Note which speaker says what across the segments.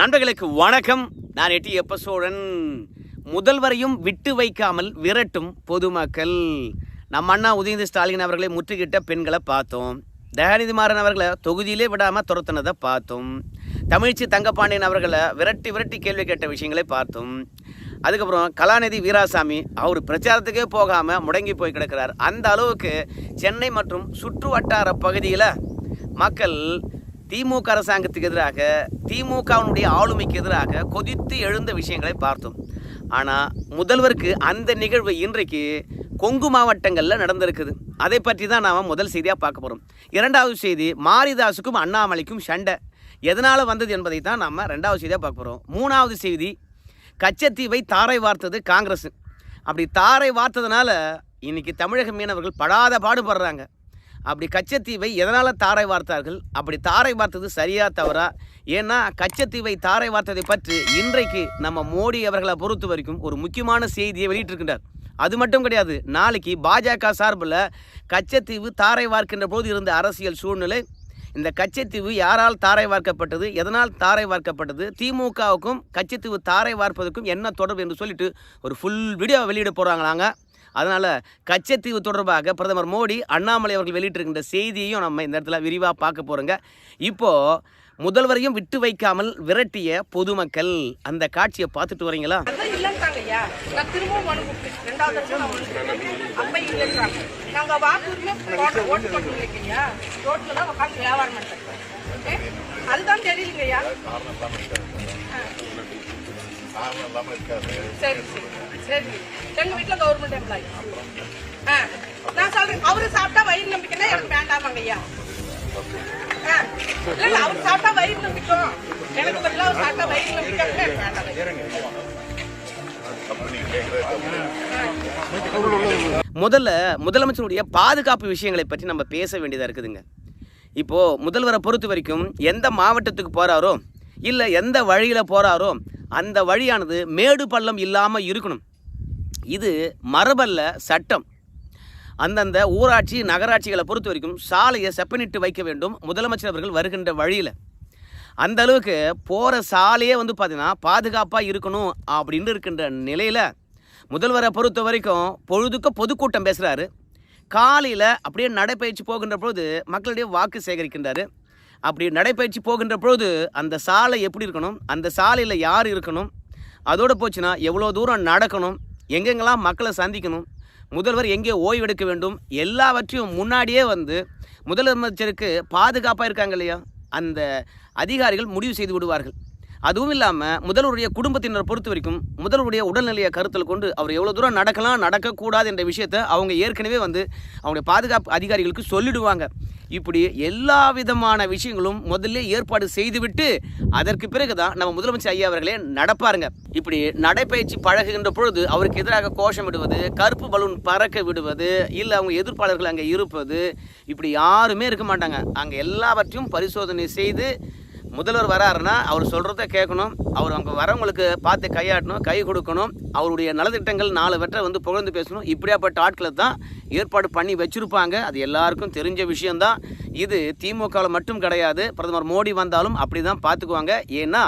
Speaker 1: நண்பர்களுக்கு வணக்கம். நான் எட்டி எப்ப சோழன் முதல்வரையும் விட்டு வைக்காமல் விரட்டும் பொதுமக்கள். நம்ம அண்ணா உதயநிதி ஸ்டாலின் அவர்களை முற்றுகிட்ட பெண்களை பார்த்தோம். தயாநிதி மாறன் அவர்களை தொகுதியிலே விடாமல் துரத்துனதை பார்த்தோம். தமிழ்ச்சி தங்கப்பாண்டியன் அவர்களை விரட்டி விரட்டி கேள்வி கேட்ட விஷயங்களை பார்த்தோம். அதுக்கப்புறம் கலாநிதி வீராசாமி அவர் பிரச்சாரத்துக்கே போகாமல் முடங்கி போய் கிடக்கிறார். அந்த அளவுக்கு சென்னை மற்றும் சுற்று வட்டார பகுதியில் மக்கள் திமுக அரசாங்கத்துக்கு எதிராக திமுகவினுடைய ஆளுமைக்கு எதிராக கொதித்து எழுந்த விஷயங்களை பார்த்தோம். ஆனால் முதல்வருக்கு அந்த நிகழ்வு இன்றைக்கு கொங்கு மாவட்டங்களில் நடந்திருக்குது. அதை பற்றி தான் நாம் முதல் செய்தியாக பார்க்க போகிறோம் இரண்டாவது செய்தி மாரிதாஸுக்கும் அண்ணாமலைக்கும் சண்டை. எதனால் வந்தது என்பதை தான் நாம் ரெண்டாவது செய்தியாக பார்க்க போகிறோம் மூணாவது செய்தி கச்சத்தீவை தாரை வார்த்தது காங்கிரஸ். அப்படி தாரை வார்த்ததுனால இன்றைக்கி தமிழக மீனவர்கள் படாத பாடுபடுறாங்க. அப்படி கச்சத்தீவை எதனால் தாரை வார்த்தார்கள்? அப்படி தாரை வார்த்தது சரியா தவறா? ஏன்னா கச்சத்தீவை தாரை வார்த்ததை பற்றி இன்றைக்கு நம்ம மோடி அவர்களை பொறுத்த வரைக்கும் ஒரு முக்கியமான செய்தியை வெளியிட்டிருக்கின்றார். அது மட்டும் கிடையாது நாளைக்கு பாஜக சார்பில் கச்சத்தீவு தாரை வார்க்கின்ற போது இருந்த அரசியல் சூழ்நிலை இந்த கச்சத்தீவு யாரால் தாரை வார்க்கப்பட்டது எதனால் தாரை வார்க்கப்பட்டது திமுகவுக்கும் கச்சத்தீவு தாரை வார்ப்பதற்கும் என்ன தொடர்பு என்று சொல்லிட்டு ஒரு ஃபுல் வீடியோ வெளியிட போகிறாங்களாங்க அதனால் கச்சத்தீவு தொடர்பாக பிரதமர் மோடி அண்ணாமலை அவர்கள் வெளியிட்டிருக்கின்ற செய்தியையும் நம்ம இந்த இடத்துல விரிவாக பார்க்க போகிறோங்க இப்போது முதல்வரையும் விட்டு வைக்காமல் விரட்டிய பொதுமக்கள் அந்த காட்சியை பார்த்துட்டு வரீங்களா?
Speaker 2: அதுதான் தெரியலங்க ஐயா.
Speaker 3: காரணம் இல்லாம இருக்காது.
Speaker 2: சரி சரி. சரி. எங்க வீட்டுல கவர்மெண்ட் எம்ப்ளாயி நான் சொல்றேன் அவரு சாப்பிட்டா வயிறு நம்பிக்கைன்னா எனக்கு வேண்டாமாங்க ஐயா இல்ல இல்ல அவர் சாப்பிட்டா வயிறு நம்பிக்கும். எனக்கு அவர் சாப்பிட்டா வயிறு நம்பிக்கை வேண்டாம்
Speaker 1: முதல்ல முதலமைச்சருடைய பாதுகாப்பு விஷயங்களை பற்றி நம்ம பேச வேண்டியதாக இருக்குதுங்க. இப்போது முதல்வரை பொறுத்த வரைக்கும் எந்த மாவட்டத்துக்கு போகிறாரோ இல்லை எந்த வழியில் போகிறாரோ அந்த வழியானது மேடு பள்ளம் இல்லாமல் இருக்கணும். இது மரபல்ல சட்டம். அந்தந்த ஊராட்சி நகராட்சிகளை பொறுத்த வரைக்கும் சாலையை செப்பனிட்டு வைக்க வேண்டும். முதலமைச்சர் அவர்கள் வருகின்ற வழியில். அந்த அளவுக்கு போகிற சாலையே வந்து பார்த்தீங்கன்னா பாதுகாப்பாக இருக்கணும் அப்படின்னு இருக்கின்ற நிலையில் முதல்வரை பொறுத்த வரைக்கும் பொழுதுக்கு பொதுக்கூட்டம் பேசுகிறாரு காலையில் அப்படியே நடைப்பயிற்சி போகின்ற பொழுது மக்களுடைய வாக்கு சேகரிக்கின்றார். அப்படி நடைப்பயிற்சி போகின்ற பொழுது அந்த சாலை எப்படி இருக்கணும்? அந்த சாலையில் யார் இருக்கணும்? அதோடு போச்சுன்னா எவ்வளோ தூரம் நடக்கணும்? எங்கெங்கெல்லாம் மக்களை சந்திக்கணும் முதல்வர் எங்கே ஓய்வெடுக்க வேண்டும் எல்லாவற்றையும் முன்னாடியே வந்து முதலமைச்சருக்கு பாதுகாப்பாக இருக்காங்க இல்லையா? அந்த அதிகாரிகள் முடிவு செய்து விடுவார்கள். அதுவும் இல்லாமல் முதல்வருடைய குடும்பத்தினர் பொறுத்த வரைக்கும் முதல்வருடைய உடல்நிலையை கருத்தில் கொண்டு அவர் எவ்வளோ தூரம் நடக்கலாம் நடக்கக்கூடாது என்ற விஷயத்தை அவங்க ஏற்கனவே வந்து அவங்களுடைய பாதுகாப்பு அதிகாரிகளுக்கு சொல்லிடுவாங்க. இப்படி எல்லா விதமான விஷயங்களும் முதல்ல ஏற்பாடு செய்துவிட்டு அதற்கு பிறகு தான் நம்ம முதலமைச்சர் ஐயா அவர்களே நடப்பாருங்க. இப்படி நடைப்பயிற்சி பழகுகின்ற பொழுது அவருக்கு எதிராக கோஷம் விடுவது கருப்பு பலூன் பறக்க விடுவது இல்லை அவங்க எதிர்ப்பாளர்கள் அங்கே இருப்பது இப்படி யாருமே இருக்க மாட்டாங்க. அங்கே எல்லாவற்றையும் பரிசோதனை செய்து முதல்வர் வராருன்னா அவர் சொல்கிறத கேட்கணும். அவர் அங்கே வரவங்களுக்கு பார்த்து கையாட்டணும் கை கொடுக்கணும். அவருடைய நலத்திட்டங்கள் நாலு வெற்றை வந்து புகழ்ந்து பேசணும். இப்படியாப்பட்ட ஆட்களை தான் ஏற்பாடு பண்ணி வச்சுருப்பாங்க. அது எல்லாருக்கும் தெரிஞ்ச விஷயம்தான். இது திமுகவில் மட்டும் கிடையாது. பிரதமர் மோடி வந்தாலும் அப்படி தான் பார்த்துக்குவாங்க. ஏன்னா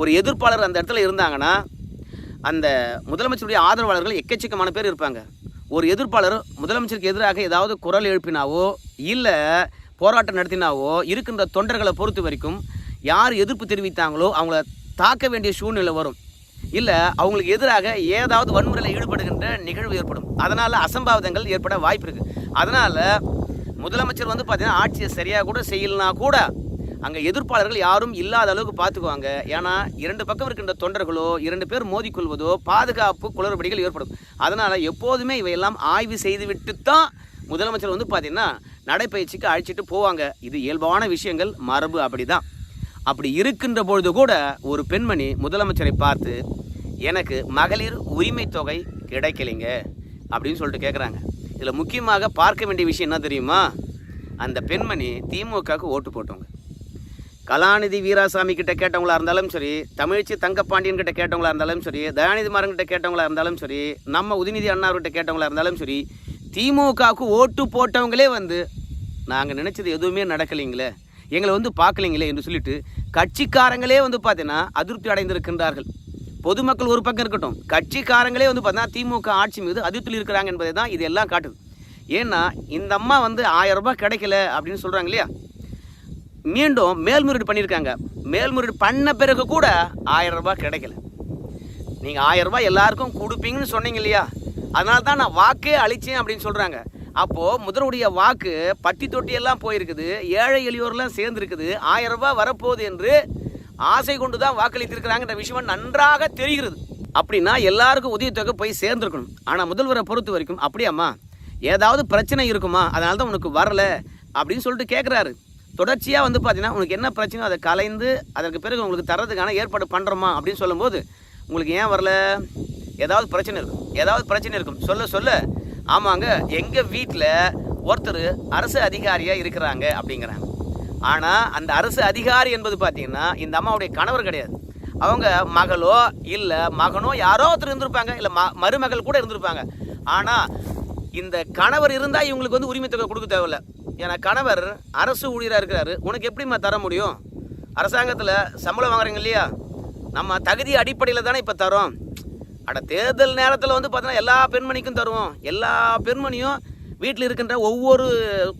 Speaker 1: ஒரு எதிர்ப்பாளர் அந்த இடத்துல இருந்தாங்கன்னா அந்த முதலமைச்சருடைய ஆதரவாளர்கள் எக்கச்சக்கமான பேர் இருப்பாங்க. ஒரு எதிர்ப்பாளர் முதலமைச்சருக்கு எதிராக ஏதாவது குரல் எழுப்பினாவோ இல்லை போராட்டம் நடத்தினாவோ இருக்கின்ற தொண்டர்களை பொறுத்த வரைக்கும் யார் எதிர்ப்பு தெரிவித்தாங்களோ அவங்கள தாக்க வேண்டிய சூழ்நிலை வரும். இல்லை அவங்களுக்கு எதிராக ஏதாவது வன்முறையில் ஈடுபடுகின்ற நிகழ்வு ஏற்படும். அதனால் அசம்பாவிதங்கள் ஏற்பட வாய்ப்பு இருக்குது அதனால் முதலமைச்சர் வந்து பார்த்திங்கன்னா ஆட்சியை சரியாக கூட செய்யலனா கூட அங்கே எதிர்ப்பாளர்கள் யாரும் இல்லாத அளவுக்கு பார்த்துக்குவாங்க ஏன்னா இரண்டு பக்கம் இருக்கின்ற தொண்டர்களோ இரண்டு பேர் மோதிக்கொள்வதோ பாதுகாப்பு குளறுபடிகள் ஏற்படும். அதனால் எப்போதுமே இவையெல்லாம் ஆய்வு செய்துவிட்டு தான் முதலமைச்சர் வந்து பார்த்தீங்கன்னா நடைப்பயிற்சிக்கு அழைச்சிட்டு போவாங்க. இது இயல்பான விஷயங்கள் மரபு அப்படிதான். அப்படி இருக்கின்ற பொழுது கூட ஒரு பெண்மணி முதலமைச்சரை பார்த்து எனக்கு மகளிர் உரிமை தொகை கிடைக்கலைங்க அப்படின்னு சொல்லிட்டு கேட்குறாங்க இதில் முக்கியமாக பார்க்க வேண்டிய விஷயம் என்ன தெரியுமா? அந்த பெண்மணி திமுகவுக்கு ஓட்டு போட்டவங்க. கலாநிதி வீராசாமி கிட்ட கேட்டவங்களா இருந்தாலும் சரி தமிழ்ச்சி தங்கப்பாண்டியன் கிட்ட கேட்டவங்களா இருந்தாலும் சரி தயாநிதி மாறன் கிட்ட கேட்டவங்களா இருந்தாலும் சரி நம்ம உதயநிதி அண்ணார்கிட்ட கேட்டவங்களா இருந்தாலும் சரி திமுகவுக்கு ஓட்டு போட்டவங்களே வந்து நாங்கள் நினச்சது எதுவுமே நடக்கலைங்களே எங்களை வந்து பார்க்கலைங்களே என்று சொல்லிட்டு கட்சிக்காரங்களே வந்து பார்த்தீங்கன்னா அதிருப்தி அடைந்திருக்கின்றார்கள். பொதுமக்கள் ஒரு பக்கம் இருக்கட்டும் கட்சிக்காரங்களே வந்து பார்த்தீங்கன்னா திமுக ஆட்சி மீது அதிருப்தியில் இருக்கிறாங்க என்பதை தான் இது எல்லாம் காட்டுது. ஏன்னா இந்த அம்மா வந்து ஆயிரம் ரூபாய் கிடைக்கல அப்படின்னு சொல்கிறாங்க இல்லையா? மீண்டும் மேல்முறையீடு பண்ணியிருக்காங்க. மேல்முறையீடு பண்ண பிறகு கூட ஆயிரம் ரூபாய் கிடைக்கல. நீங்கள் ஆயிரம் ரூபாய் எல்லாருக்கும் கொடுப்பீங்கன்னு சொன்னீங்க இல்லையா? அதனால தான் நான் வாக்கே அழிச்சேன் அப்படின்னு சொல்கிறாங்க அப்போது முதலுடைய வாக்கு பட்டி தொட்டியெல்லாம் போயிருக்குது. ஏழை எளியோர்லாம் சேர்ந்துருக்குது. ஆயிரம் ரூபாய் வரப்போகுது என்று ஆசை கொண்டு தான் வாக்களித்திருக்கிறாங்கன்ற விஷயம் நன்றாக தெரிகிறது. அப்படின்னா எல்லாருக்கும் உதவித்தொகை போய் சேர்ந்துருக்கணும். ஆனால் முதல்வரை பொறுத்த வரைக்கும் அப்படியாம்மா? ஏதாவது பிரச்சனை இருக்குமா? அதனால தான் உனக்கு வரல அப்படின்னு சொல்லிட்டு கேட்குறாரு தொடர்ச்சியாக வந்து பார்த்தீங்கன்னா உனக்கு என்ன பிரச்சனையோ அதை கலைந்து அதற்கு பிறகு உங்களுக்கு தரதுக்கான ஏற்பாடு பண்ணுறோமா அப்படின்னு சொல்லும்போது உங்களுக்கு ஏன் வரல? ஏதாவது பிரச்சனை இருக்கும். ஏதாவது பிரச்சனை இருக்கும். சொல்ல சொல்ல. ஆமாங்க எங்கள் வீட்டில் ஒருத்தர் அரசு அதிகாரியாக இருக்கிறாங்க அப்படிங்கிறாங்க. ஆனால் அந்த அரசு அதிகாரி என்பது பார்த்தீங்கன்னா இந்த அம்மாவுடைய கணவர் கிடையாது. அவங்க மகளோ இல்லை மகனோ யாரோ ஒருத்தர் இருந்திருப்பாங்க. இல்லை ம மருமகள் கூட இருந்திருப்பாங்க. ஆனால் இந்த கணவர் இருந்தால் இவங்களுக்கு வந்து உரிமை தொகை கொடுக்க தேவையில்ல. ஏன்னா கணவர் அரசு ஊழியராக இருக்கிறாரு. உனக்கு எப்படிம்மா தர முடியும்? அரசாங்கத்தில் சம்பளம் வாங்குறீங்க இல்லையா? நம்ம தகுதி அடிப்படையில் தானே இப்போ தரோம். அட தேர்தல் நேரத்தில் வந்து பார்த்தோன்னா எல்லா பெண்மணிக்கும் தருவோம். எல்லா பெண்மணியும் வீட்டில் இருக்கின்ற ஒவ்வொரு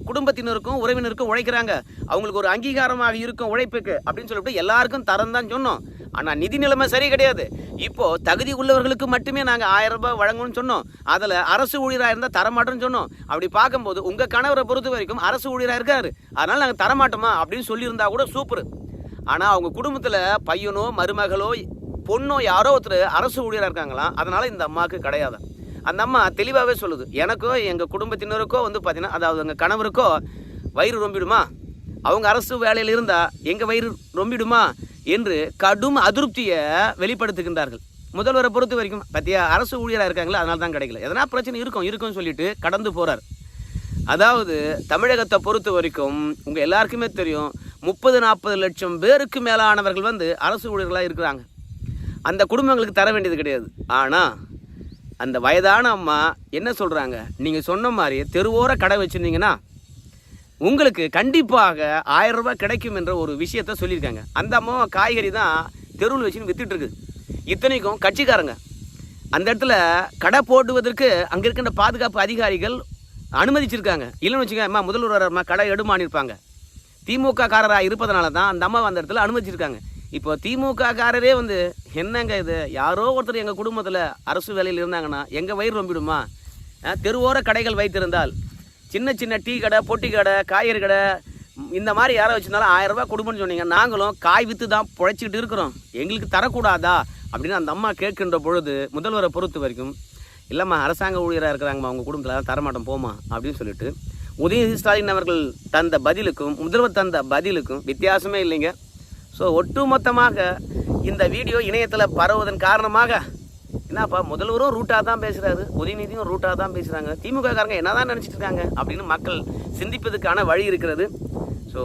Speaker 1: குடும்பத்தினருக்கும் உறவினருக்கும் உழைக்கிறாங்க. அவங்களுக்கு ஒரு அங்கீகாரமாக இருக்கும் உழைப்புக்கு அப்படின்னு சொல்லிட்டு எல்லாருக்கும் தரம் தான் சொன்னோம். ஆனால் நிதி நிலைமை சரி கிடையாது. இப்போது தகுதி உள்ளவர்களுக்கு மட்டுமே நாங்கள் ஆயிரம் ரூபாய் வழங்கணும்னு சொன்னோம். அதில் அரசு ஊழியராக இருந்தால் தரமாட்டோம்னு சொன்னோம். அப்படி பார்க்கும்போது உங்கள் கணவரை பொறுத்த வரைக்கும் அரசு ஊழியராக இருக்காரு. அதனால் நாங்கள் தரமாட்டோமா அப்படின்னு சொல்லியிருந்தா கூட சூப்பர். ஆனால் அவங்க குடும்பத்தில் பையனோ மருமகளோ பொண்ணோ யாரோ ஒருத்தர் அரசு ஊழியராக இருக்காங்களாம் அதனால் இந்த அம்மாவுக்கு கிடையாது. அந்த அம்மா தெளிவாகவே சொல்லுது எனக்கோ எங்கள் குடும்பத்தினருக்கோ வந்து பார்த்தீங்கன்னா அதாவது எங்கள் கணவருக்கோ வயிறு ரொம்பிடுமா? அவங்க அரசு வேலையில் இருந்தால் எங்கள் வயிறு ரொம்பிடுமா? என்று கடும் அதிருப்தியை வெளிப்படுத்துகின்றார்கள். முதல்வரை பொறுத்த வரைக்கும் பத்தியா அரசு ஊழியராக இருக்காங்களா அதனால தான் கிடைக்கல. எதனா பிரச்சனை இருக்கும் இருக்கும்னு சொல்லிட்டு கடந்து போகிறார் அதாவது தமிழகத்தை பொறுத்த வரைக்கும் உங்கள் எல்லாருக்குமே தெரியும் முப்பது நாற்பது லட்சம் பேருக்கு மேலானவர்கள் வந்து அரசு ஊழியர்களாக இருக்கிறாங்க. அந்த குடும்பங்களுக்கு தர வேண்டியது கிடையாது. ஆனால் அந்த வயதான அம்மா என்ன சொல்கிறாங்க நீங்கள் சொன்ன மாதிரி தெருவோர கடை வச்சுருந்தீங்கன்னா உங்களுக்கு கண்டிப்பாக ஆயிரம் ரூபாய் கிடைக்கும் என்ற ஒரு விஷயத்த சொல்லியிருக்காங்க. அந்த அம்மா காய்கறி தான் தெருவில் வச்சுன்னு வித்துட்டு இத்தனைக்கும் கட்சிக்காரங்க. அந்த இடத்துல கடை போடுவதற்கு அங்கே இருக்கின்ற பாதுகாப்பு அதிகாரிகள் அனுமதிச்சிருக்காங்க. இல்லைன்னு வச்சுக்கோங்க அம்மா முதல்வர் அம்மா கடை எடுமானிருப்பாங்க. திமுக காரராக இருப்பதனால தான் அந்த அம்மா அந்த இடத்துல அனுமதிச்சிருக்காங்க. இப்போ திமுக காரரே வந்து என்னங்க இது? யாரோ ஒருத்தர் எங்கள் குடும்பத்தில் அரசு வேலையில் இருந்தாங்கன்னா எங்கள் வயிறு ரொம்பிடுமா? தெருவோர கடைகள் வைத்திருந்தால் சின்ன சின்ன டீ கடை பொட்டி கடை காய்கறி கடை இந்த மாதிரி யாரோ வச்சிருந்தாலும் ஆயிரம் கொடுங்கன்னு கொடுப்போம்னு சொன்னீங்க. நாங்களும் காய் விற்று தான் பிழைச்சிக்கிட்டு இருக்கிறோம். எங்களுக்கு தரக்கூடாதா? அப்படின்னு அந்த அம்மா கேட்கின்ற பொழுது முதல்வரை பொறுத்த வரைக்கும் இல்லைம்மா அரசாங்க ஊழியராக இருக்கிறாங்கம்மா அவங்க குடும்பத்தில் தான் தரமாட்டோம் போமா அப்படின்னு சொல்லிட்டு உதயநிதி ஸ்டாலின் அவர்கள் தந்த பதிலுக்கும் முதல்வர் தந்த பதிலுக்கும் வித்தியாசமே இல்லைங்க. ஸோ ஒட்டுமொத்தமாக இந்த வீடியோ இணையத்தில் பரவுவதன் காரணமாக என்னப்பா முதல்வரும் ரூட்டாக தான் பேசுகிறாரு உதயநிதியும் ரூட்டாக தான் பேசுகிறாங்க திமுக காரங்க என்ன தான் நினச்சிட்டு இருக்காங்க அப்படின்னு மக்கள் சிந்திப்பதற்கான வழி இருக்கிறது. ஸோ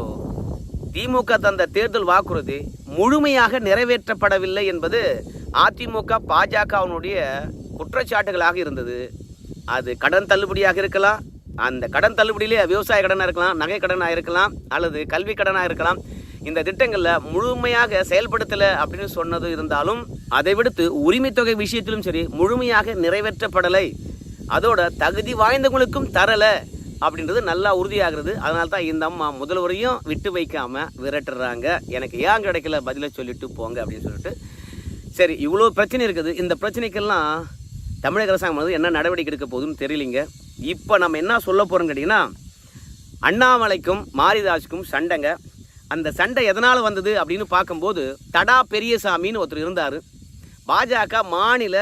Speaker 1: திமுக தந்த தேர்தல் வாக்குறுதி முழுமையாக நிறைவேற்றப்படவில்லை என்பது அதிமுக பாஜகவினுடைய குற்றச்சாட்டுகளாக இருந்தது. அது கடன் தள்ளுபடியாக இருக்கலாம் அந்த கடன் தள்ளுபடியிலே விவசாய கடனாக இருக்கலாம் நகை கடனாக இருக்கலாம் அல்லது கல்வி கடனாக இருக்கலாம். இந்த திட்டங்களில் முழுமையாக செயல்படுத்தலை அப்படின்னு சொன்னது இருந்தாலும் அதை விடுத்து உரிமை தொகை விஷயத்திலும் சரி முழுமையாக நிறைவேற்றப்படலை. அதோட தகுதி வாய்ந்தவங்களுக்கும் தரலை அப்படின்றது நல்லா உறுதியாகிறது. அதனால தான் இந்த அம்மா முதல்வரையும் விட்டு வைக்காம விரட்டுறாங்க. எனக்கு ஏன் கிடைக்கல? பதிலை சொல்லிட்டு போங்க அப்படின்னு சொல்லிட்டு. சரி இவ்வளோ பிரச்சனை இருக்குது. இந்த பிரச்சனைக்கெல்லாம் தமிழக அரசாங்கம் வந்து என்ன நடவடிக்கை எடுக்க போகுதுன்னு தெரியலிங்க. இப்போ நம்ம என்ன சொல்ல போகிறோம் கேட்டிங்கன்னா அண்ணாமலைக்கும் மாரிதாஸுக்கும் சண்டைங்க. அந்த சண்டை எதனால் வந்தது அப்படின்னு பார்க்கும்போது தடா பெரியசாமின்னு ஒருத்தர் இருந்தார். பாஜக மாநில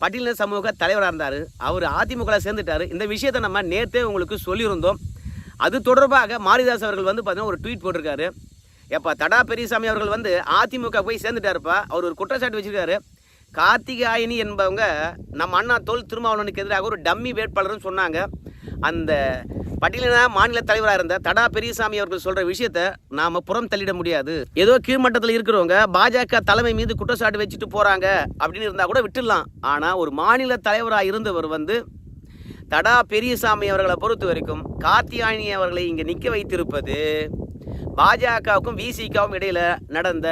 Speaker 1: பட்டியலின சமூக தலைவராக இருந்தார். அவர் அதிமுகவில் சேர்ந்துட்டார். இந்த விஷயத்தை நம்ம நேற்றே உங்களுக்கு சொல்லியிருந்தோம். அது தொடர்பாக மாரிதாஸ் அவர்கள் வந்து பார்த்தீங்கன்னா ஒரு ட்வீட் போட்டிருக்காரு. எப்பா தடா பெரியசாமி அவர்கள் வந்து அதிமுக போய் சேர்ந்துட்டாருப்பா. அவர் ஒரு குற்றச்சாட்டு வச்சிருக்காரு. கார்த்திகாயினி என்பவங்க நம்ம அண்ணா தோல் திருமாவளவனுக்கு எதிராக ஒரு டம்மி வேட்பாளர்னு சொன்னாங்க. அந்த பட்டியலின மாநில தலைவராக இருந்த தடா பெரியசாமி அவர்கள் சொல்கிற விஷயத்த நாம் புறம் தள்ளிட முடியாது. ஏதோ கீழ்மட்டத்தில் இருக்கிறவங்க பாஜக தலைமை மீது குற்றச்சாட்டு வச்சுட்டு போகிறாங்க அப்படின்னு இருந்தால் கூட விட்டுடலாம். ஆனால் ஒரு மாநில தலைவராக இருந்தவர் வந்து தடா பெரியசாமி அவர்களை பொறுத்த வரைக்கும் காத்தியாயினி அவர்களை இங்கே நிற்க வைத்திருப்பது பாஜகவுக்கும் விசிகாவும் இடையில நடந்த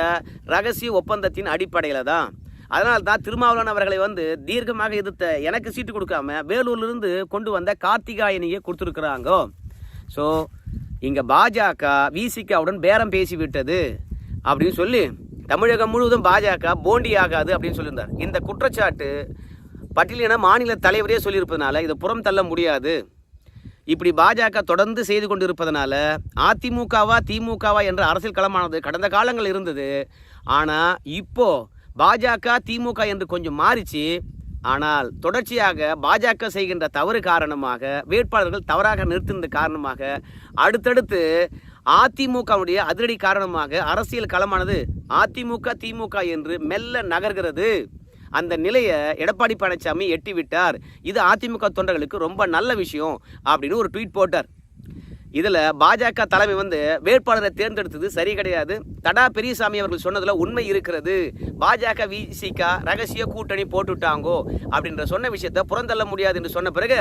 Speaker 1: ரகசிய ஒப்பந்தத்தின் அடிப்படையில் தான். அதனால் தான் திருமாவளவன் அவர்களை வந்து தீர்க்கமாக எதிர்த்த எனக்கு சீட்டு கொடுக்காம வேலூர்லேருந்து கொண்டு வந்த கார்த்திகாயனியை கொடுத்துருக்குறாங்க. ஸோ இங்கே பாஜக விசிகாவுடன் பேரம் பேசி விட்டது அப்படின்னு சொல்லி தமிழகம் முழுவதும் பாஜக போண்டி ஆகாது அப்படின்னு சொல்லியிருந்தார். இந்த குற்றச்சாட்டு பட்டியலின மாநில தலைவரே சொல்லியிருப்பதனால இதை புறம் தள்ள முடியாது. இப்படி பாஜக தொடர்ந்து செய்து கொண்டு இருப்பதனால அதிமுகவா திமுகவா என்ற அரசியல் களமானது கடந்த காலங்கள் இருந்தது. ஆனால் இப்போது பாஜக திமுக என்று கொஞ்சம் மாறிச்சு. ஆனால் தொடர்ச்சியாக பாஜக செய்கின்ற தவறு காரணமாக வேட்பாளர்கள் தவறாக நிறுத்தினது காரணமாக அடுத்தடுத்து அதிமுகவுடைய அதிரடி காரணமாக அரசியல் களமானது அதிமுக திமுக என்று மெல்ல நகர்கிறது. அந்த நிலையை எடப்பாடி பழனிசாமி எட்டி விட்டார் இது அதிமுக தொண்டர்களுக்கு ரொம்ப நல்ல விஷயம் அப்படின்னு ஒரு ட்வீட் போட்டார். இதில் பாஜக தலைமை வந்து வேட்பாளரை தேர்ந்தெடுத்தது சரி கிடையாது. தடா பெரியசாமி அவர்கள் சொன்னதில் உண்மை இருக்கிறது. பாஜக விசிகா ரகசிய கூட்டணி போட்டுட்டாங்கோ அப்படின்ற சொன்ன விஷயத்தை புறந்தள்ள முடியாது என்று சொன்ன பிறகு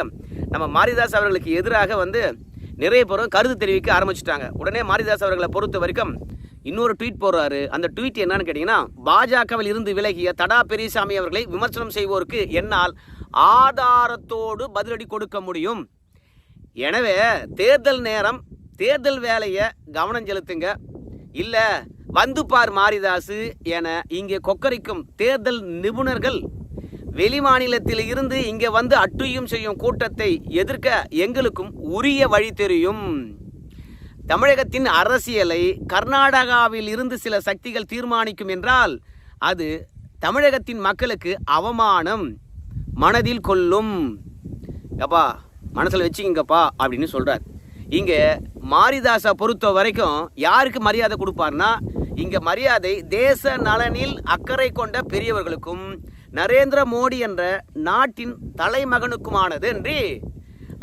Speaker 1: நம்ம மாரிதாஸ் அவர்களுக்கு எதிராக வந்து நிறைய பேரும் கருத்து தெரிவிக்க ஆரம்பிச்சிட்டாங்க. உடனே மாரிதாஸ் அவர்களை பொறுத்த வரைக்கும் இன்னொரு ட்வீட் போடுறாரு. அந்த ட்வீட் என்னன்னு கேட்டிங்கன்னா பாஜகவில் இருந்து விலகிய தடா பெரியசாமி அவர்களை விமர்சனம் செய்வோருக்கு என்னால் ஆதாரத்தோடு பதிலடி கொடுக்க முடியும். எனவே தேர்தல் நேரம் தேர்தல் வேலையை கவனம் செலுத்துங்க. இல்லை வந்து பார் மாரிதாசு என இங்கே கொக்கரிக்கும் தேர்தல் நிபுணர்கள் வெளிமாநிலத்தில் இருந்து இங்கே வந்து அட்டுயும் செய்யும் கூட்டத்தை எதிர்க்க எங்களுக்கும் உரிய வழி தெரியும். தமிழகத்தின் அரசியலை கர்நாடகாவில் இருந்து சில சக்திகள் தீர்மானிக்கும் என்றால் அது தமிழகத்தின் மக்களுக்கு அவமானம் மனதில் கொள்ளும். அப்பா மனசில் வச்சுக்கிங்கப்பா அப்படின்னு சொல்கிறார் இங்கே மாரிதாசை பொறுத்த வரைக்கும் யாருக்கு மரியாதை கொடுப்பார்னா இங்கே மரியாதை தேச நலனில் அக்கறை கொண்ட பெரியவர்களுக்கும் நரேந்திர மோடி என்ற நாட்டின் தலைமகனுக்குமானது என்று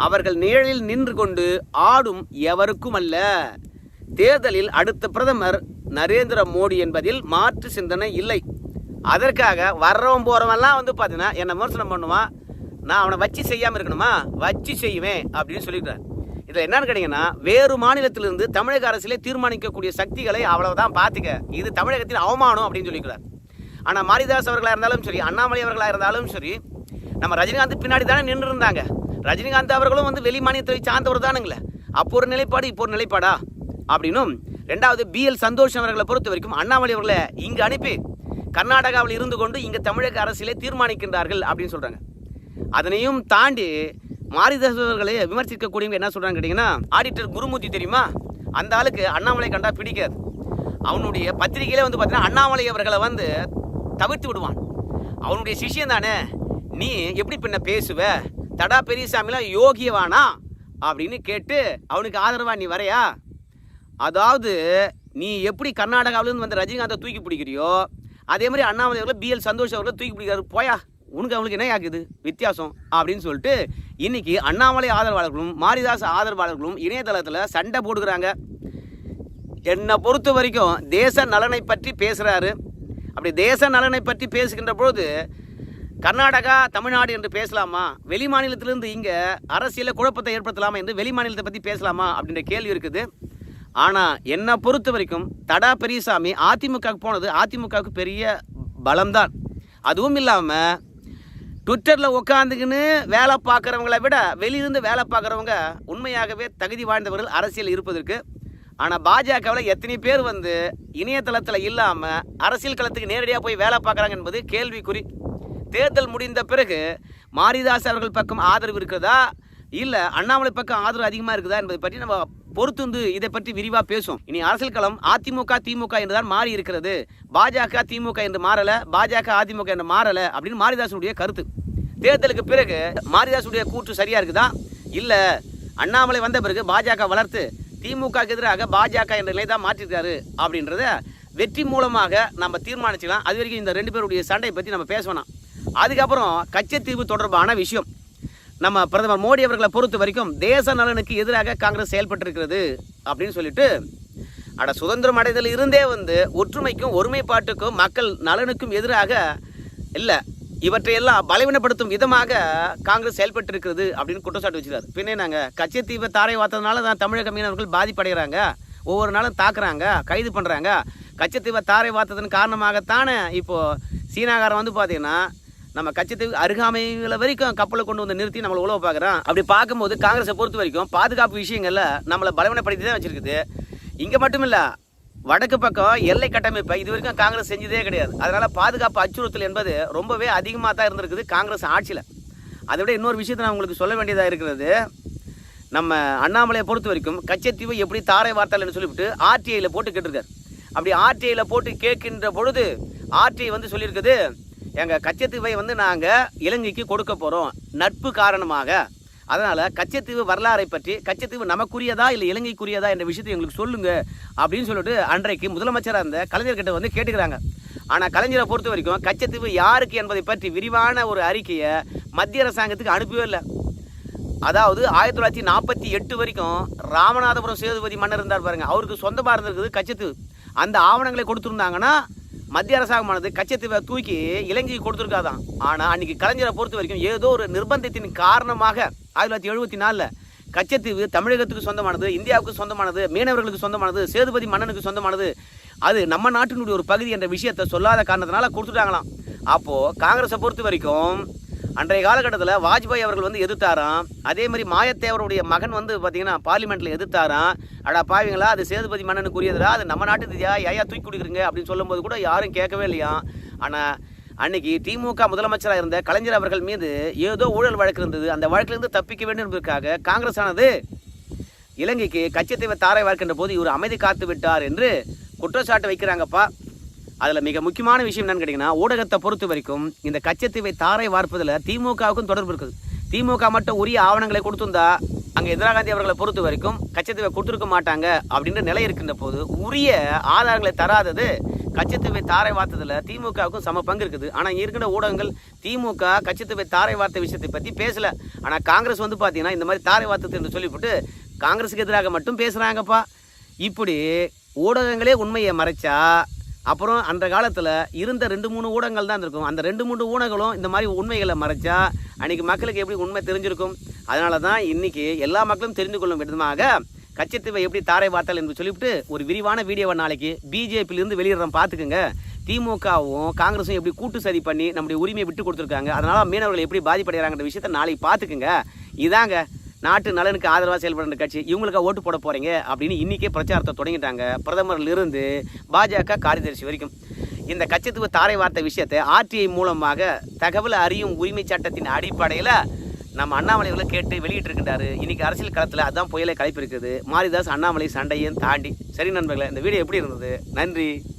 Speaker 1: அவர்கள் நிழலில் நின்று கொண்டு ஆடும் எவருக்கும் அல்ல தேர்தலில் அடுத்த பிரதமர் நரேந்திர மோடி என்பதில் மாற்று சிந்தனை இல்லை. அதற்காக வர்றவன் போகிறவன்லாம் வந்து பார்த்தீங்கன்னா என்னை விமர்சனம் பண்ணுவான்? நான் அவனை வச்சு செய்யாமல் இருக்கணுமா? வச்சு செய்வேன் அப்படின்னு சொல்லிடுறார். இதில் என்னன்னு கேட்டிங்கன்னா வேறு மாநிலத்திலிருந்து தமிழக அரசிலே தீர்மானிக்கக்கூடிய சக்திகளை அவ்வளவுதான் பார்த்துக்க. இது தமிழகத்தின் அவமானம் அப்படின்னு சொல்லிக்கிறார். ஆனால் மாரிதாஸ் அவர்களாக இருந்தாலும் சரி அண்ணாமலை அவர்களாக இருந்தாலும் சரி நம்ம ரஜினிகாந்த் பின்னாடி தானே நின்று இருந்தாங்க. ரஜினிகாந்த் அவர்களும் வந்து வெளி மாநிலத்தை சார்ந்தவர் தானுங்களே. அப்போ ஒரு நிலைப்பாடு இப்போ ஒரு நிலைப்பாடா? அப்படின்னும் ரெண்டாவது பிஎல் சந்தோஷ் அவர்களை பொறுத்த வரைக்கும் அண்ணாமலை அவர்களை இங்கு அனுப்பி கர்நாடகாவில் இருந்து கொண்டு இங்கே தமிழக அரசியலை தீர்மானிக்கின்றார்கள் அப்படின்னு சொல்கிறாங்க அதனையும் தாண்டி மாரிதாஸ் விமர்சிக்கக்கூடியவங்க என்ன சொல்கிறாங்க கேட்டிங்கன்னா ஆடிட்டர் குருமூர்த்தி தெரியுமா? அந்த ஆளுக்கு அண்ணாமலை கண்டா பிடிக்காது. அவனுடைய பத்திரிகையிலே வந்து பார்த்தீங்கன்னா அண்ணாமலை அவர்களை வந்து தவிர்த்து விடுவான். அவனுடைய சிஷியம் தானே? நீ எப்படி பின்ன பேசுவ? தடா பெரியசாமிலாம் யோகியவானா? அப்படின்னு கேட்டு அவனுக்கு ஆதரவா நீ வரையா? அதாவது நீ எப்படி கர்நாடகாவிலேருந்து வந்து ரஜினிகாந்தை தூக்கி பிடிக்கிறியோ அதே மாதிரி அண்ணாமலை அவர்களை பிஎல் சந்தோஷ் அவர்களை தூக்கி பிடிக்கிறாரு. போயா? உனக்கு அவனுக்கு என்ன ஆகுது வித்தியாசம் அப்படின்னு சொல்லிட்டு இன்னைக்கு அண்ணாமலை ஆதரவாளர்களும் மாரிதாஸ் ஆதரவாளர்களும் இணையதளத்தில் சண்டை போடுகிறாங்க. என்னை பொறுத்த வரைக்கும் தேச நலனை பற்றி பேசுகிறாரு அப்படி தேச நலனை பற்றி பேசுகின்ற பொழுது கர்நாடகா தமிழ்நாடு என்று பேசலாமா? வெளி மாநிலத்திலிருந்து இங்கே அரசியலில் குழப்பத்தை ஏற்படுத்தலாமா என்று வெளி மாநிலத்தை பற்றி பேசலாமா அப்படின்ற கேள்வி இருக்குது. ஆனால் என்னை பொறுத்த வரைக்கும் தடா பெரியசாமி அதிமுகவுக்கு போனது அதிமுகவுக்கு பெரிய பலம்தான். அதுவும் இல்லாமல் ட்விட்டரில் உட்காந்துக்கின்னு வேலை பார்க்குறவங்களை விட வெளியிருந்து வேலை பார்க்குறவங்க உண்மையாகவே தகுதி வாய்ந்தவர்கள் அரசியல் இருப்பதற்கு. ஆனால் பாஜகவில் எத்தனை பேர் வந்து இணையதளத்தில் இல்லாமல் அரசியல் களத்துக்கு நேரடியாக போய் வேலை பார்க்குறாங்க என்பது கேள்விக்குறி. தேர்தல் முடிந்த பிறகு மாரிதாஸ் அவர்கள் பக்கம் ஆதரவு இருக்கிறதா? இல்லை அண்ணாமலை பக்கம் ஆதரவு அதிகமாக இருக்குதா என்பதை பற்றி நம்ம பொறுத்து வந்து இதை பற்றி விரிவாக பேசும் இனி அரசியல் களம் அதிமுக திமுக என்று தான் மாறி இருக்கிறது. பாஜக திமுக என்று மாறல பாஜக அதிமுக என்று மாறல அப்படின்னு மாரிதாசனுடைய கருத்து. தேர்தலுக்கு பிறகு மாரிதாசுடைய கூற்று சரியா இருக்குதா? இல்லை அண்ணாமலை வந்த பிறகு பாஜக வளர்த்து திமுகக்கு எதிராக பாஜக என்ற நிலை தான் மாற்றிருக்காரு அப்படின்றத வெற்றி மூலமாக நம்ம தீர்மானிச்சுக்கலாம். அது வரைக்கும் இந்த ரெண்டு பேருடைய சண்டையை பற்றி நம்ம பேசணும் அதுக்கப்புறம் கச்சத்தீவு தொடர்பான விஷயம். நம்ம பிரதமர் மோடி அவர்களை பொறுத்த வரைக்கும் தேச நலனுக்கு எதிராக காங்கிரஸ் செயல்பட்டிருக்கிறது அப்படின்னு சொல்லிட்டு அட சுதந்திரம் அடைதல் இருந்தே வந்து ஒற்றுமைக்கும் ஒருமைப்பாட்டுக்கும் மக்கள் நலனுக்கும் எதிராக இல்லை இவற்றையெல்லாம் பலவீனப்படுத்தும் விதமாக காங்கிரஸ் செயல்பட்டிருக்கிறது அப்படின்னு குற்றச்சாட்டு வச்சுருக்காரு பின்னே நாங்கள் கச்சத்தீவை தாரை வார்த்ததுனால தான் தமிழக மீனவர்கள் பாதிப்படைகிறாங்க? ஒவ்வொரு நாளும் தாக்குறாங்க? கைது பண்ணுறாங்க கச்சத்தீவை தாரை வார்த்ததன் காரணமாகத்தானே இப்போது சீனாகாரம் வந்து பார்த்தீங்கன்னா நம்ம கச்சத்தீவு அருகாமையில் வரைக்கும் கப்பலை கொண்டு வந்து நிறுத்தி நம்மளை உழவு பார்க்குறான். அப்படி பார்க்கும்போது காங்கிரஸை பொறுத்த வரைக்கும் பாதுகாப்பு விஷயங்களில் நம்மளை பலவீனப்படுத்தி தான் வச்சுருக்குது. இங்கே மட்டும் இல்லை வடக்கு பக்கம் எல்லை கட்டமைப்பை இது வரைக்கும் காங்கிரஸ் செஞ்சதே கிடையாது. அதனால் பாதுகாப்பு அச்சுறுத்தல் என்பது ரொம்பவே அதிகமாக தான் இருந்திருக்குது காங்கிரஸ் ஆட்சியில். அதை விட இன்னொரு விஷயத்தை நான் உங்களுக்கு சொல்ல வேண்டியதாக இருக்கிறது. நம்ம அண்ணாமலையை பொறுத்த வரைக்கும் கச்சத்தீவை எப்படி தாரை வார்த்தாள்னு சொல்லிவிட்டு ஆர்டிஐயில் போட்டு கேட்டிருக்காரு. அப்படி ஆர்டிஐயில் போட்டு கேட்கின்ற பொழுது ஆர்டிஐ வந்து சொல்லியிருக்குது எங்கள் கச்சத்தீவை வந்து நாங்கள் இலங்கைக்கு கொடுக்க போகிறோம் நட்பு காரணமாக. அதனால் கச்சத்தீவு வரலாறை பற்றி கச்சத்தீவு நமக்குரியதா இல்லை இலங்கைக்குரியதா என்ற விஷயத்தை எங்களுக்கு சொல்லுங்க அப்படின்னு சொல்லிட்டு அன்றைக்கு முதலமைச்சராக இருந்த கலைஞர்கிட்ட வந்து கேட்டுக்கிறாங்க. ஆனால் கலைஞரை பொறுத்த வரைக்கும் கச்சத்தீவு யாருக்கு என்பதை பற்றி விரிவான ஒரு அறிக்கையை மத்திய அரசாங்கத்துக்கு அனுப்பவே இல்லை. அதாவது ஆயிரத்தி தொள்ளாயிரத்தி நாற்பத்தி எட்டு வரைக்கும் ராமநாதபுரம் சேதுபதி மன்னர் இருந்தார் பாருங்க. அவருக்கு சொந்தமாக இருந்திருக்குது கச்சத்தீவு. அந்த ஆவணங்களை கொடுத்துருந்தாங்கன்னா மத்திய அரசாங்கமானது கச்சத்தீவை தூக்கி இலங்கைக்கு கொடுத்துருக்காதான். ஆனால் அன்னைக்கு கலைஞரை பொறுத்த வரைக்கும் ஏதோ ஒரு நிர்பந்தத்தின் காரணமாக ஆயிரத்தி தொள்ளாயிரத்தி எழுபத்தி நாலில் கச்சத்தீவு தமிழகத்துக்கு சொந்தமானது இந்தியாவுக்கு சொந்தமானது மீனவர்களுக்கு சொந்தமானது சேதுபதி மன்னனுக்கு சொந்தமானது அது நம்ம நாட்டினுடைய ஒரு பகுதி என்ற விஷயத்தை சொல்லாத காரணத்தினால கொடுத்துட்டாங்களாம். அப்போது காங்கிரஸை பொறுத்த வரைக்கும் அன்றைய காலகட்டத்தில் வாஜ்பாய் அவர்கள் வந்து எதிர்த்தாராம். அதே மாதிரி மாயத்தேவருடைய மகன் வந்து பார்த்தீங்கன்னா பார்லிமெண்ட்டில் எதிர்த்தாராம். அடா பாவிங்களா அது சேதுபதி மன்னனுக்குரியதுடா அது நம்ம நாட்டு தியா ஏயா தூக்கி கொடுக்குறீங்க அப்படின்னு சொல்லும்போது கூட யாரும் கேட்கவே இல்லையா? ஆனால் அன்னைக்கு திமுக முதலமைச்சராக இருந்த கலைஞர் அவர்கள் மீது ஏதோ ஊழல் வழக்கு இருந்தது. அந்த வழக்கிலிருந்து தப்பிக்க வேண்டும் என்பதற்காக காங்கிரஸ் ஆனது இலங்கைக்கு கச்சத்தீவை தாரை வார்க்கின்ற போது இவர் அமைதி காத்து விட்டார் என்று குற்றச்சாட்டு வைக்கிறாங்கப்பா. அதில் மிக முக்கியமான விஷயம் என்னன்னு கேட்டிங்கன்னா ஊடகத்தை பொறுத்த வரைக்கும் இந்த கச்சத்தீவை தாரை வார்ப்பதில் திமுகவுக்கும் தொடர்பு இருக்குது. திமுக மட்டும் உரிய ஆவணங்களை கொடுத்துருந்தா அங்கே இந்திரா காந்தி அவர்களை பொறுத்த வரைக்கும் கச்சத்தீவை கொடுத்துருக்க மாட்டாங்க அப்படின்ற நிலை இருக்கின்ற போது உரிய ஆதாரங்களை தராதது கச்சத்தீவை தாரை வார்த்ததில் திமுகவுக்கும் சம பங்கு இருக்குது. ஆனால் இருக்கிற ஊடகங்கள் திமுக கச்சத்தீவை தாரை வார்த்தை விஷயத்தை பற்றி பேசலை. ஆனால் காங்கிரஸ் வந்து பார்த்தீங்கன்னா இந்த மாதிரி தாரை வார்த்தது என்று சொல்லிவிட்டு காங்கிரஸுக்கு எதிராக மட்டும் பேசுகிறாங்கப்பா இப்படி ஊடகங்களே உண்மையை மறைச்சா அப்புறம் அந்த காலத்தில் இருந்த ரெண்டு மூணு ஊடகங்கள் தான் இருக்கும் அந்த ரெண்டு மூணு ஊடகங்களும் இந்த மாதிரி உண்மைகளை மறைச்சா அன்றைக்கி மக்களுக்கு எப்படி உண்மை தெரிஞ்சிருக்கும்? அதனால தான் இன்றைக்கி எல்லா மக்களும் தெரிந்து கொள்ளும் விதமாக கச்சத்தீவை எப்படி தாரை பார்த்தால் என்று சொல்லிவிட்டு ஒரு விரிவான வீடியோவை நாளைக்கு பிஜேபியிலிருந்து வெளியிடுறோம். பார்த்துக்குங்க. திமுகவும் காங்கிரஸும் எப்படி கூட்டு சதி பண்ணி நம்முடைய உரிமையை விட்டு கொடுத்துருக்காங்க. அதனால் மீனவர்கள் எப்படி பாதிப்படைகிறாங்கன்ற விஷயத்தை நாளைக்கு பார்த்துக்குங்க. இதாங்க நாட்டு நலனுக்கு ஆதரவாக செயல்படுற கட்சி இவங்களுக்கு ஓட்டு போட போகிறீங்க அப்படின்னு இன்றைக்கே பிரச்சாரத்தை தொடங்கிட்டாங்க. பிரதமரிலிருந்து பாஜக காரியதர்சி வரைக்கும். இந்த கச்சத்துவ தாரை வார்த்தை விஷயத்தை ஆர்டிஐ மூலமாக தகவல் அறியும் உரிமை சட்டத்தின் அடிப்படையில் நம்ம அண்ணாமலை அவர்களை கேட்டு வெளியிட்டிருக்கின்றாரு. இன்றைக்கி அரசியல் களத்தில் அதான் புயலை கலைப்பிருக்குது மாரிதாஸ் அண்ணாமலை சண்டையும் தாண்டி. சரி நண்பர்களே இந்த வீடியோ எப்படி இருந்தது? நன்றி.